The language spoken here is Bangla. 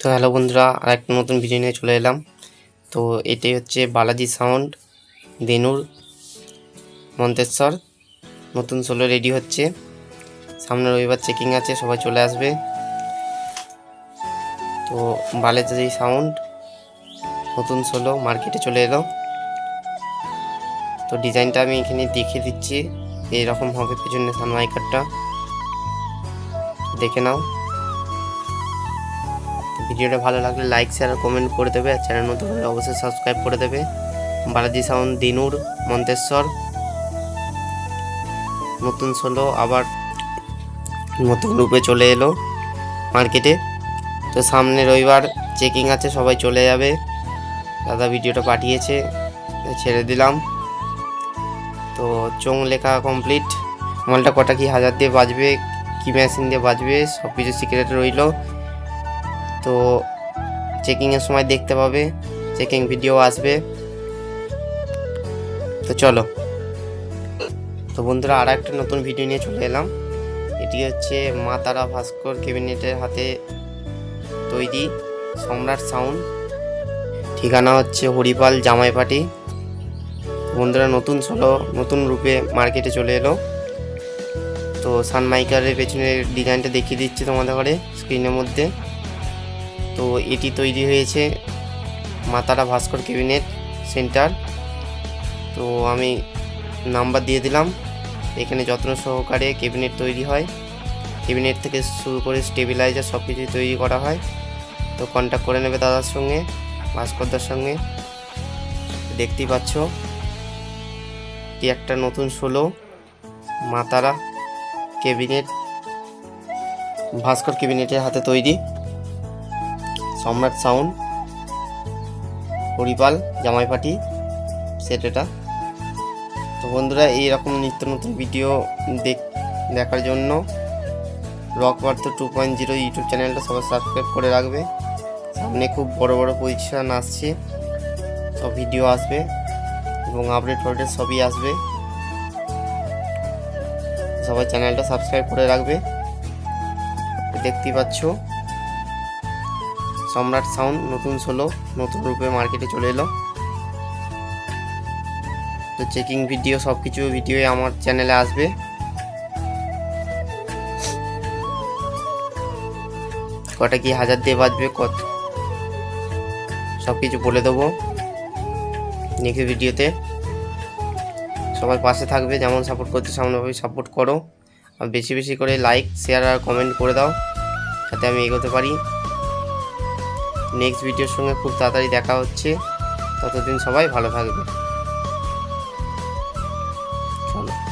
তো হ্যালো বন্ধুরা আর একটা নতুন ভিডিও নিয়ে চলে এলাম। তো এটাই হচ্ছে বালাজি সাউন্ড দেনুর মন্তেশ্বর। নতুন সোলো রেডি হচ্ছে। সামনে রবিবার চেকিং আছে, সবাই চলে আসবে। তো বালাজি সাউন্ড নতুন সোলো মার্কেটে চলে এলো। তো ডিজাইনটা আমি এখানে দেখিয়ে দিচ্ছি। এইরকম হবে পেছনে সানমাইকারটা। দেখে নাও। ভিডিওটা ভালো লাগলে লাইক শেয়ার কমেন্ট করে দেবে। আর চ্যানেল নতুন হলে অবশ্যই সাবস্ক্রাইব করে দেবে। বালাজি সাউন্ড দিনুর, মন্তেশ্বর। নতুন সোলো আবার নতুন রূপে চলে এলো মার্কেটে তো সামনে রবিবার চেকিং আছে, সবাই চলে যাবে। দাদা ভিডিওটা পাঠিয়েছে, ছেড়ে দিলাম। তো চোং লেখা কমপ্লিট মালটা কটা কি হাজার দিয়ে বাজবে, কি মেশিন দিয়ে বাজবে সব কিছু সিক্রেট রইল। তো চেকিংয়ের সময় দেখতে পাবে চেকিং ভিডিও আসবে। তো চলো। তো বন্ধুরা আর একটা নতুন ভিডিও নিয়ে চলে এলাম। এটি হচ্ছে মা তারা ভাস্কর ক্যাবিনেটের হাতে তৈরি সম্রাট সাউন্ড ঠিকানা হচ্ছে হরিপাল জামাইপাটি। বন্ধুরা, নতুন সোলো নতুন রূপে মার্কেটে চলে এলো। তো সানমাইকারের পেছনের ডিজাইনটা দেখিয়ে দিচ্ছি তোমাদের ঘরে স্ক্রিনের মধ্যে। তো এটি তৈরি হয়েছে মাতারা ভাস্কর ক্যাবিনেট সেন্টার। তো আমি নাম্বার দিয়ে দিলাম। এখানে যত্ন সহকারে ক্যাবিনেট তৈরি হয়। ক্যাবিনেট থেকে শুরু করে স্টেবিলাইজার সব কিছুই তৈরি করা হয়। তো কন্ট্যাক্ট করে নেবে দাদার সঙ্গে, ভাস্করদার সঙ্গে। দেখতেই পাচ্ছ এটি একটা নতুন ষোলো মাতারা ক্যাবিনেট, ভাস্কর ক্যাবিনেটের হাতে তৈরি। সম্রাট সাউন্ড হরিপাল, জামাইপাটি, সেট এটা। তো বন্ধুরা, এইরকম নিত্য নতুন ভিডিও দেখ দেখার জন্য rock birth two point zero YouTube চ্যানেলটা সবাই সাবস্ক্রাইব করে রাখবে। সামনে খুব বড় বড় পজিশন আসছে। সব ভিডিও আসবে এবং আপডেট ফাপডেট সবই আসবে। সবাই চ্যানেলটা সাবস্ক্রাইব করে রাখবে। দেখতেই পাচ্ছ। সম্রাট সাউন্ড নতুন সোলো নতুন রূপে মার্কেটে চলে এলো। তো চেকিং ভিডিও সব কিছু ভিডিওই আমার চ্যানেলে আসবে। কটা কি হাজার দিয়ে বাজবে, কত? সব কিছু বলে দেবো নেক্সট ভিডিওতে সবাই পাশে থাকবে, যেমন সাপোর্ট করতে সামনেভাবে সাপোর্ট করো। আর বেশি বেশি করে লাইক শেয়ার আর কমেন্ট করে দাও, যাতে আমি এগোতে পারি। নেক্সট ভিডিওর সঙ্গে খুব তাড়াতাড়ি দেখা হচ্ছে। ততদিন সবাই ভালো থাকবে। চলো।